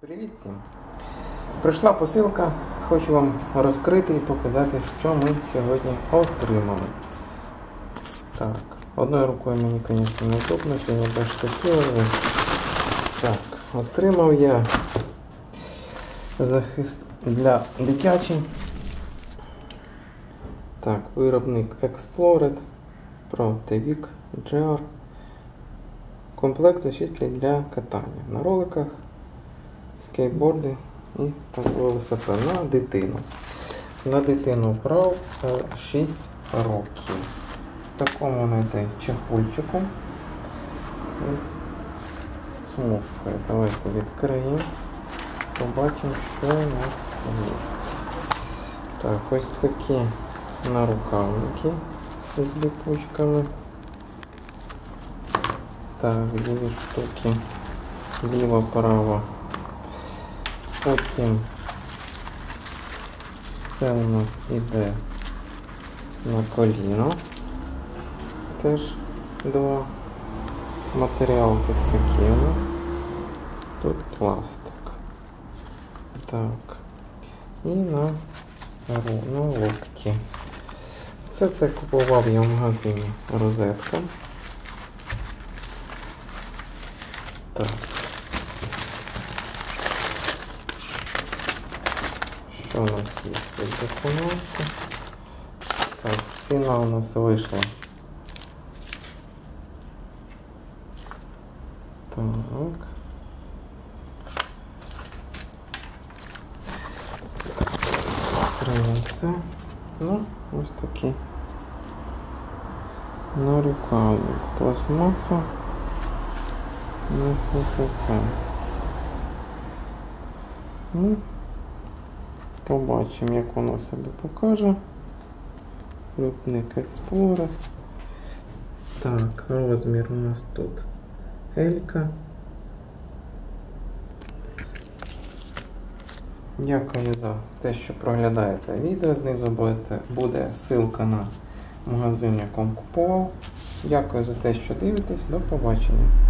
Привіт всім! Прийшла посилка, хочу вам розкрити і показати, що ми сьогодні отримали. Так, одною рукою мені, звісно, не удобно, сьогодні без штатива. Так, отримав я захист для дитячий. Так, виробник Explored Pro TVIC GR. Комплект защитлень для катання на роликах скейтборди і велосипед на дитину. На дитину брав 6 років. В такому йде чехольчику з смужкою. Давайте відкриємо. Побачимо, що у нас є. Так, ось такі нарукавники з ліпучками. Так, дві штуки. Ліво-право Потім це у нас іде на коліно. Теж два матеріал тут такі у нас. Тут пластик. Так. І на, на локті. Все це купував я в магазині розетка. Так. Що у нас є тут документи? Так, ціна у нас вийшла. Так. Страниця. Ну, ось такі. Нарукавник. Пластмаса. Ну, все таке. Ну, Побачимо, як воно себе покаже. Виробник Explorer. Так, розмір у нас тут Елька. Дякую за те, що проглядаєте відео. Знизу буде, буде ссылка на магазин, якому купував. Дякую за те, що дивитесь. До побачення.